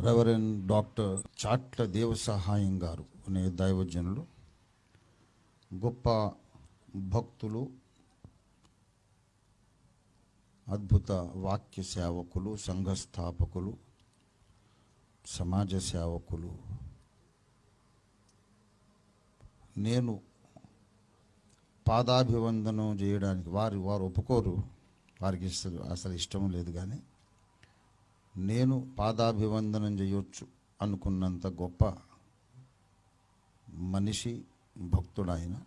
Reverend doctor చాట్ల దేవ సహాయం గారు అనే దైవజనులు గొప్ప భక్తులు అద్భుత వాక్య సేవకులు సంఘ స్థాపకులు సమాజ సేవకులు. నేను పాదాభివందనం చేయడానికి వారు వారు ఒప్పుకోరు. వారికి అసలు ఇష్టం లేదు కానీ నేను పాదాభివందనం చేయొచ్చు అనుకున్నంత గొప్ప మనిషి భక్తుడాయన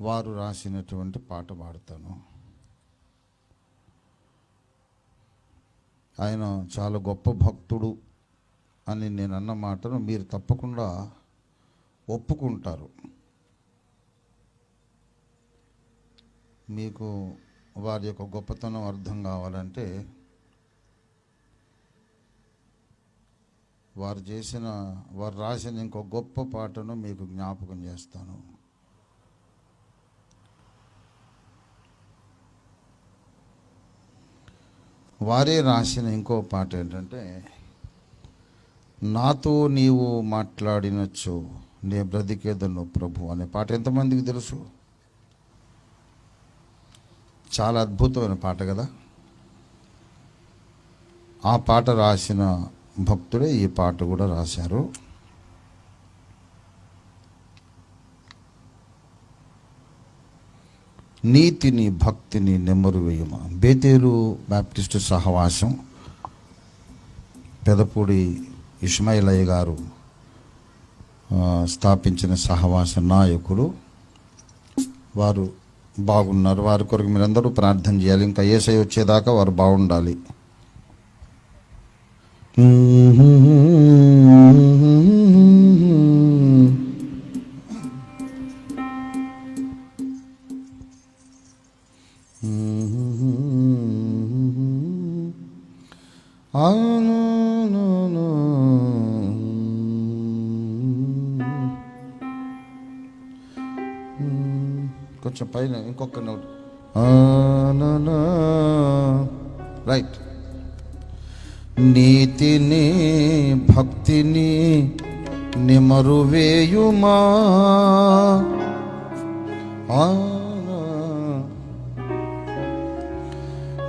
వారు రాసినటువంటి పాట పాడతాను. ఆయన చాలా గొప్ప భక్తుడు అని నేను అన్న మాటను మీరు తప్పకుండా ఒప్పుకుంటారు. మీకు వారి యొక్క గొప్పతనం అర్థం కావాలంటే వారు చేసిన వారు రాసిన ఇంకో గొప్ప పాటను మీకు జ్ఞాపకం చేస్తాను. వారే రాసిన ఇంకో పాట ఏంటంటే నాతో నీవు మాట్లాడినచ్చు నే బ్రతికేదను ప్రభు అనే పాట ఎంతమందికి తెలుసు? చాలా అద్భుతమైన పాట కదా. ఆ పాట రాసిన భక్తుడే ఈ పాట కూడా రాశారు. నీతిని భక్తిని నెమ్మరు వేయమ? బేతేరు బ్యాప్టిస్టు సహవాసం పెదపూడి ఇస్మాయిలయ్య గారు స్థాపించిన సహవాస నాయకులు. వారు బాగున్నారు. వారి కొరకు మీరందరూ ప్రార్థన చేయాలి. ఇంకా ఏసై వచ్చేదాకా వారు బాగుండాలి. కొంచెం పైన ఇంకొక నోట్ రైట్ నీతిని భక్తిని నిమరు వేయుమా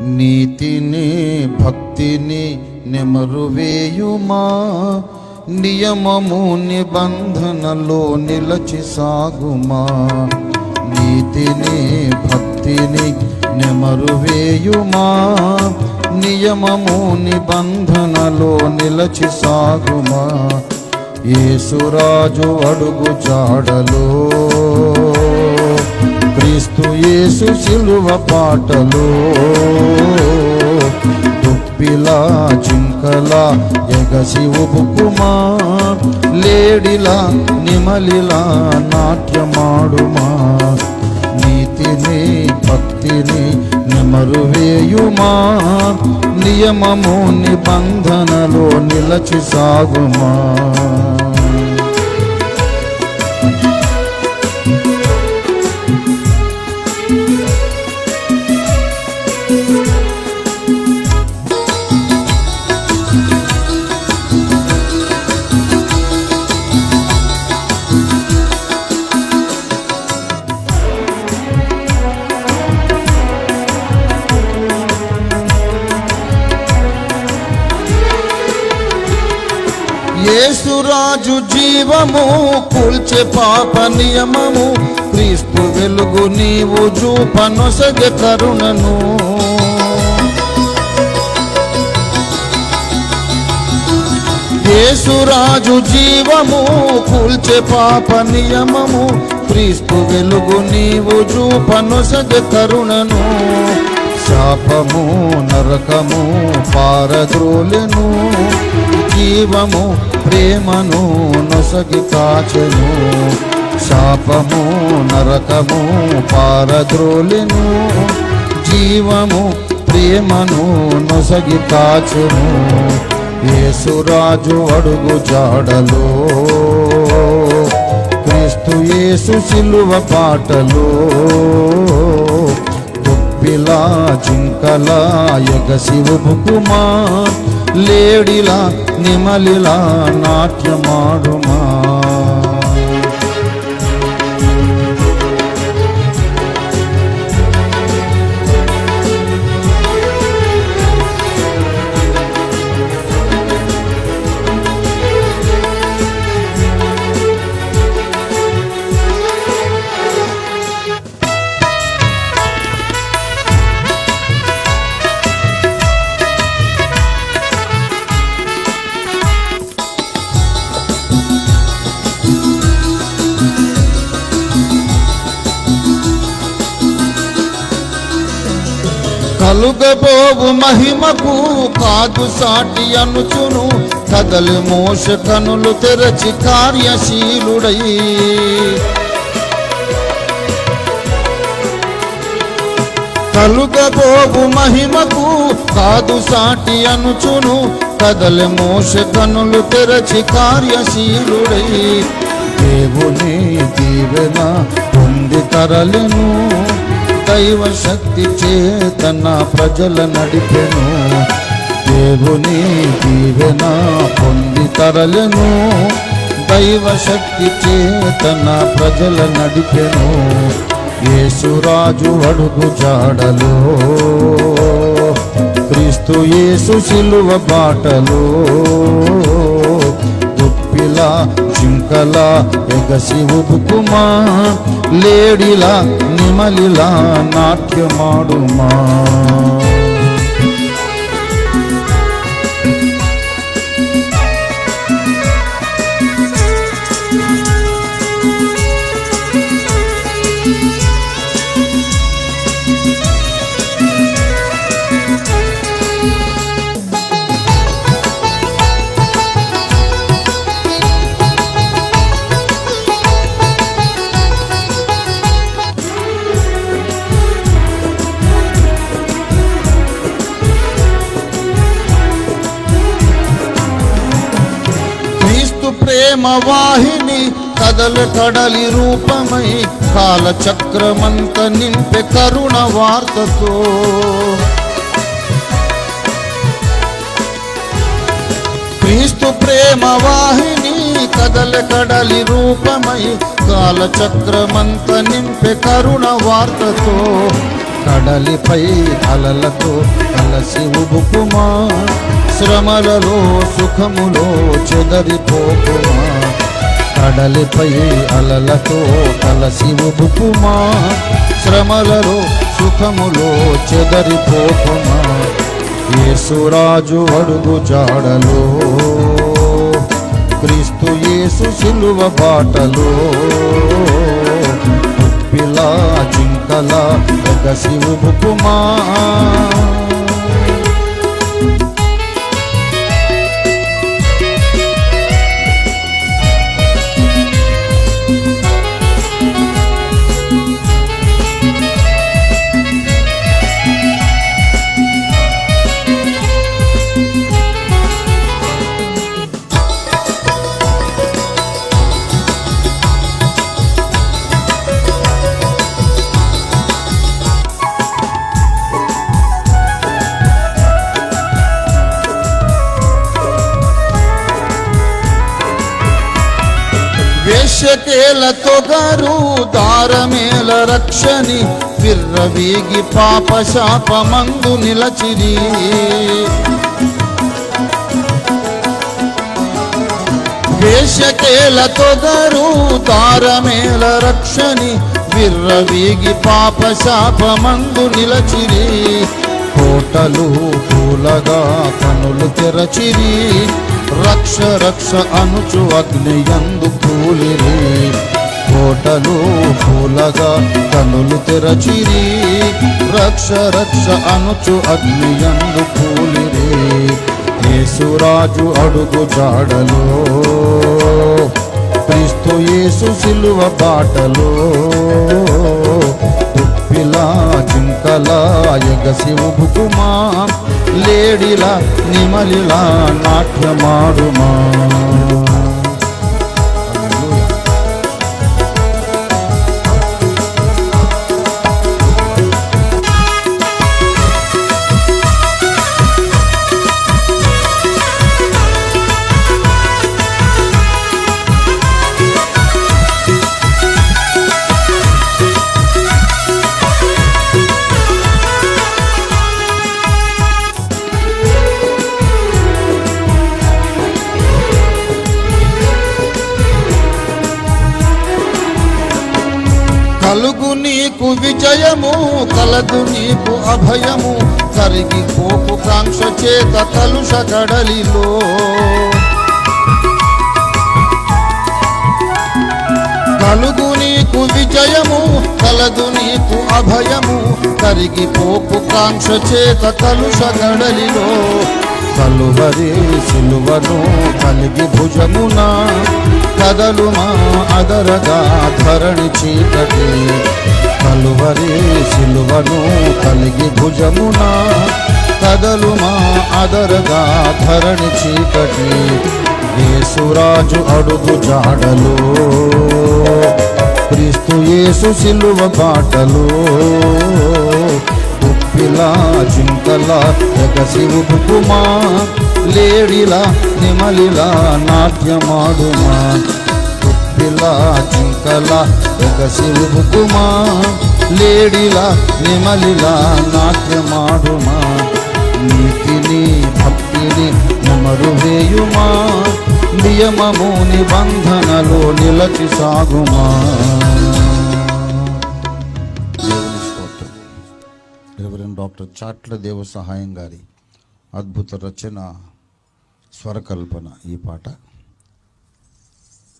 నీతిని భక్తిని నెమరు వేయుమా నియమము నిబంధనలో నిలచి సాగుమా? నీతిని భక్తిని నెమరు వేయుమా నియమము నిబంధనలో నిలచి సాగుమా? యేసురాజు అడుగు చాడలో క్రీస్తు యేసు సిలువ పాటలో. తుప్పిలా చింకలా ఎగసి ఉబుకుమా? లేడిలా నిమలిలా నాట్యమాడుమా? నెమరు వేయుమా నియమము నిబంధనలో నిలచి సాగుమా. రాజు జీవము కూల్చే పాప నియమము క్రీస్తు వెలుగు నీవు చూపనొసగ కరుణను. యేసురాజు జీవము కూల్చే పాప నియమము క్రీస్తు వెలుగు నీవు చూపనొసగ కరుణను. శాపము నరకము పారద్రోలెను. జీవము ప్రేమను నొసగి కాచెను. శాపము నరకము పారద్రోలెను. జీవము ప్రేమను నొసగి కాచెను. యేసురాజు అడుగు జాడలో. క్రీస్తు యేసు సిలువ పాటలో. దుప్పిలా జింకలా ఎగసి ఉబుకుమా లేడిలా నిమలిలా నాట్యమాడుమా కలుగబోవు మహిమకు కాదు సాటి అనుచును. కదలి మోష కనులు తెరచి కార్యశీలుడై. కలుగబోవు మహిమకు కాదు సాటి అనుచును. కదలి మోష కనులు తెరచి కార్యశీలుడై. దేవుని దీవెన పొంది తరలిను. దైవ శక్తి చేతన ప్రజల నడిపెను. దేవుని దీవెన పొంది తరలెను. దైవ శక్తి చేతన ప్రజల నడిపెను. యేసురాజు అడుగు జాడలో. క్రీస్తు యేసు శిలువ బాటలో. దుప్పిలా జింకల ఎగసి ఉబుకుమా లేడిలా నిమలిలా నాట్యమాడుమా క్రీస్తు ప్రేమ వాహిని కదల కడలి రూపమై కాల చక్రమంత నింపె కరుణ వార్తతో. క్రీస్తు ప్రేమ వాహిని కదల కడలి రూపమై కాల చక్రమంత నింపె కరుణ వార్తతో. కడలిపై అలలతో కలసి ఉబుకుమా? శ్రమలలో సుఖములో చెదరిపోకుమా కడలిపై అలలతో కలసి ఉబుకుమా? శ్రమలలో సుఖములో చెదరిపోకుమా యేసురాజు అడుగు జాడలో క్రీస్తు యేసు సిలువ బాటలో పిల్ల జింకల ఎగసి ఉబుకుమా? వేషకేల తొగరు దారమేల రక్షని విర్రవీగి పాప శాపమందు నిలచిరి. వేషకేల తొగరు దారమేల రక్షని విర్రవీగి పాప శాపమందు నిలచిరి. కోటలు పూలగా కనులు తెరచిరి. రక్ష రక్ష అనుచు అగ్నియందు పూలిరి కోటలు పూలగా కనులు తెరచిరి. రక్ష రక్ష అనుచు అగ్నియందు పూలిరి యేసురాజు అడుగు జాడలో. క్రీస్తు యేసు సిలువ బాటలో. ఉప్పిలా జింకలా ఎగసి ఉబుకుమా లేడిలా నిమలిలా నాట్యమాడుమా. నీకు విజయము కలదు నీకు అభయము. కరిగి పోపు కాంక్ష చేత కలుష కడలిలో కలుగు నీకు విజయము కలదు నీకు అభయము. కరిగి పోపు కాంక్ష చేత కలుష గడలిలో. కలువరి సిలువను కలిగి భుజమునా కదలుమా అదరగా ధరణి చీకటి. కలువరి సిలువను కలిగి భుజమున. కదలుమా అదరగా ధరణి చీకటి. యేసురాజు అడుగు జాడలు. క్రీస్తు యేసు సిలువ బాటలు. ఉప్పిలా జింకలా ఎగసి ఉపుకుమా లేడిలా నిమలిలా నాట్యమాడుమా. ఉప్పిలా జింకలా ఎగసి ఉపుకుమా లేడిలా నిమలిలా నాట్యమాడుమా. నీతిని భక్తిని నెమరు వేయుమా. నియమము నిబంధనలో నిలచి సాగుమా. డాక్టర్ చాట్ల దేవ సహాయం గారి అద్భుత రచన స్వరకల్పన ఈ పాట.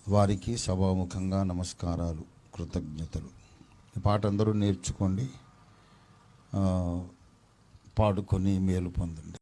వారికి సభాముఖంగా నమస్కారాలు కృతజ్ఞతలు. ఈ పాట అందరూ నేర్చుకోండి పాడుకొని మేలు పొందండి.